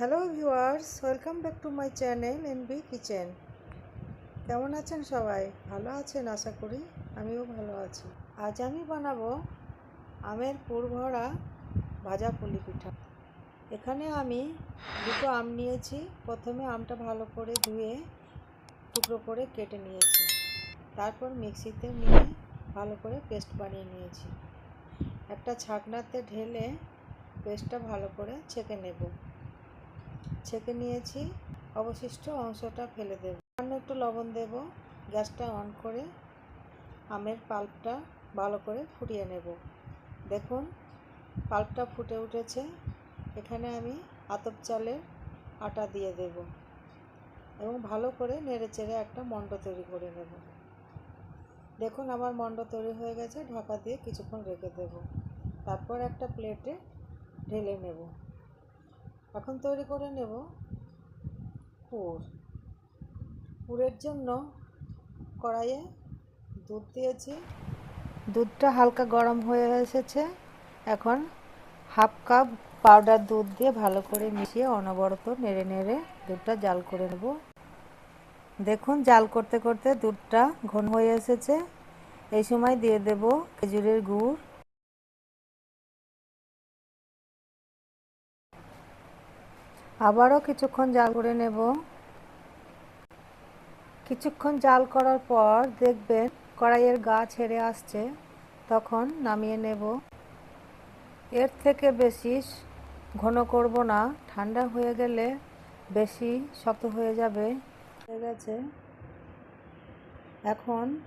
Hello viewers, welcome back to my channel NB kitchen. কেমন আছেন সবাই? ভালো আছেন আশা করি? আমিও ভালো আছি। আজ আমি বানাবো আমের পুর ভরা ভাজা পুলি পিঠা। এখানে আমি দুটো আম নিয়েছি। প্রথমে আমটা ভালো করে ধুয়ে টুকরো করে কেটে নিয়েছি। তারপর মিক্সিতে নিয়ে ভালো করে পেস্ট বানিয়ে নিয়েছি। একটা ছাকনাতে ঢেলে পেস্টটা ভালো করে ছেঁকে নেব। ছেঁকে নিয়েছি, অবশিষ্ট অংশটা ফেলে দেব। সামান্য একটু লবণ দেব, গ্যাসটা অন করে আমের পাল্পটা ভালো করে ফুটিয়ে নেব। দেখুন, পাল্পটা ফুটে উঠেছে। এখানে আমি আতপ চালের আটা দিয়ে দেব এবং ভালো করে নেড়ে চেড়ে একটা মণ্ড তৈরি করে নেব। দেখুন, আমার মণ্ড তৈরি হয়ে গেছে, ঢাকা দিয়ে কিছুক্ষণ রেখে দেব। তারপর একটা প্লেটে ঢেলে নেব। এখন তৈরি করে নেব পুর। পুরের জন্য কড়াইয়ে দুধ দিয়েছি। দুধটা হালকা গরম হয়ে এসেছে। এখন হাফ কাপ পাউডার দুধ দিয়ে ভালো করে মিশিয়ে অনবরত নেড়ে নেড়ে দুধটা জাল করে নেব। দেখুন, জাল করতে করতে দুধটা ঘন হয়ে এসেছে। এই সময় দিয়ে দেব খেজুরের গুড়। আবারও কিছুক্ষণ জাল করে নেব। কিছুক্ষণ জাল করার পর দেখবেন কড়াইয়ের গা ছেড়ে আসছে, তখন নামিয়ে নেব। এর থেকে বেশি ঘন করব না, ঠান্ডা হয়ে গেলে বেশি শক্ত হয়ে যাবে। হয়ে গেছে। এখন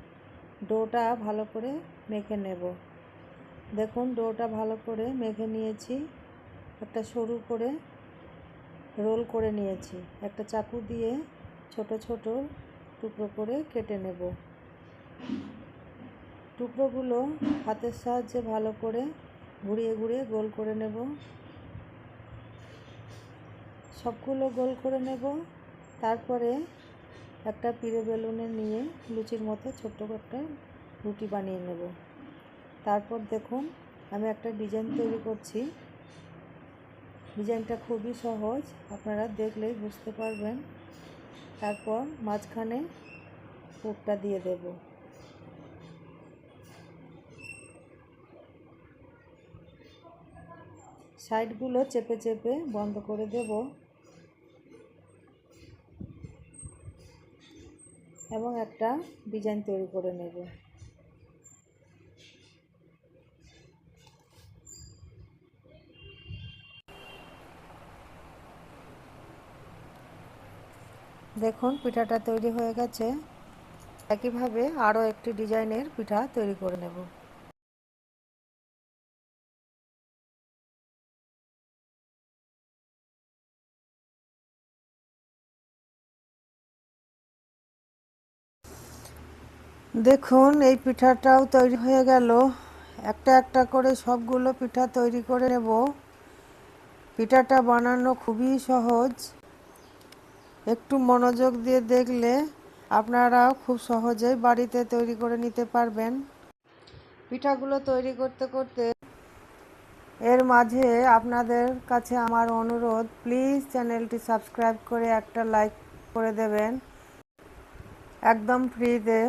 ডোটা ভালো করে মেখে নেব। দেখুন, ডোটা ভালো করে মেখে নিয়েছি। একটা সরু করে রোল করে নিয়েছি। একটা চাকু দিয়ে ছোট ছোট টুকরো করে কেটে নেব। টুকরোগুলো হাতের সাহায্যে ভালো করে ঘুরিয়ে ঘুরিয়ে গোল করে নেব। সবগুলো গোল করে নেব। তারপরে একটা পিড়ে বেলুনে নিয়ে লুচির মতো ছোট্ট একটা রুটি বানিয়ে নেব। তারপর দেখুন, আমি একটা ডিজাইন তৈরি করছি। ডিজাইনটা খুবই সহজ, আপনারা দেখলেই বুঝতে পারবেন। তারপর মাঝখানে পুরটা দিয়ে দেব। সাইডগুলো চেপে চেপে বন্ধ করে দেব। এবং একটা ডিজাইন তৈরি করে নেব। দেখুন, পিঠাটা তৈরি হয়ে গেছে। একইভাবে আরও একটি ডিজাইনের পিঠা তৈরি করে নেব। দেখুন, এই পিঠাটাও তৈরি হয়ে গেল। একটা একটা করে সবগুলো পিঠা তৈরি করে নেব। পিঠাটা বানানো খুবই সহজ। একটু মনোযোগ দিয়ে দেখলে আপনারা খুব সহজেই বাড়িতে তৈরি করে নিতে পারবেন। পিঠাগুলো তৈরি করতে করতে এর মাঝে আপনাদের কাছে আমার অনুরোধ, প্লিজ চ্যানেলটি সাবস্ক্রাইব করে একটা লাইক করে দেবেন। একদম ফ্রিতে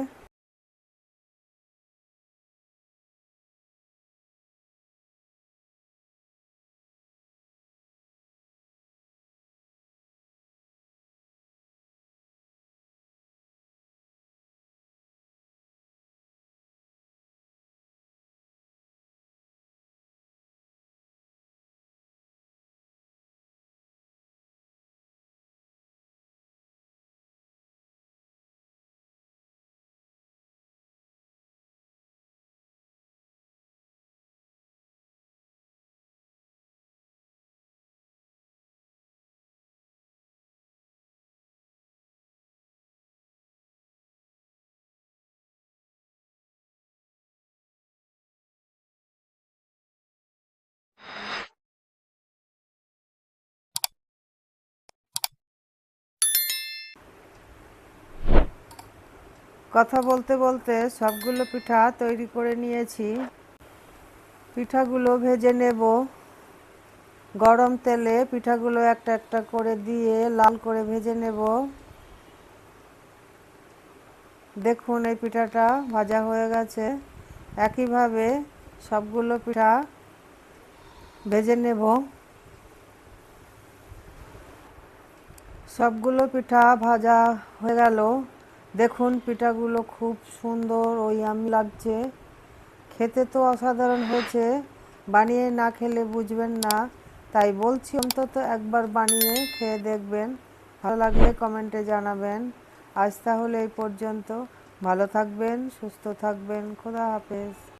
কথা বলতে বলতে সবগুলো পিঠা তৈরি করে নিয়েছি। পিঠাগুলো ভেজে নেব। গরম তেলে পিঠাগুলো একটা একটা করে দিয়ে লাল করে ভেজে নেব। দেখুন, এই পিঠাটা ভাজা হয়ে গেছে। একইভাবে সবগুলো পিঠা ভেজে নেব। সবগুলো পিঠা ভাজা হয়ে গেল। দেখুন, পিঠাগুলো খুব সুন্দর, ওই আমি লাগছে। খেতে তো অসাধারণ হয়েছে, বানিয়ে না খেলে বুঝবেন না। তাই বলছি, অন্তত একবার বানিয়ে খেয়ে দেখবেন। ভালো লাগলে কমেন্টে জানাবেন। আজ তাহলে এই পর্যন্ত। ভালো থাকবেন, সুস্থ থাকবেন। খোদা হাফেজ।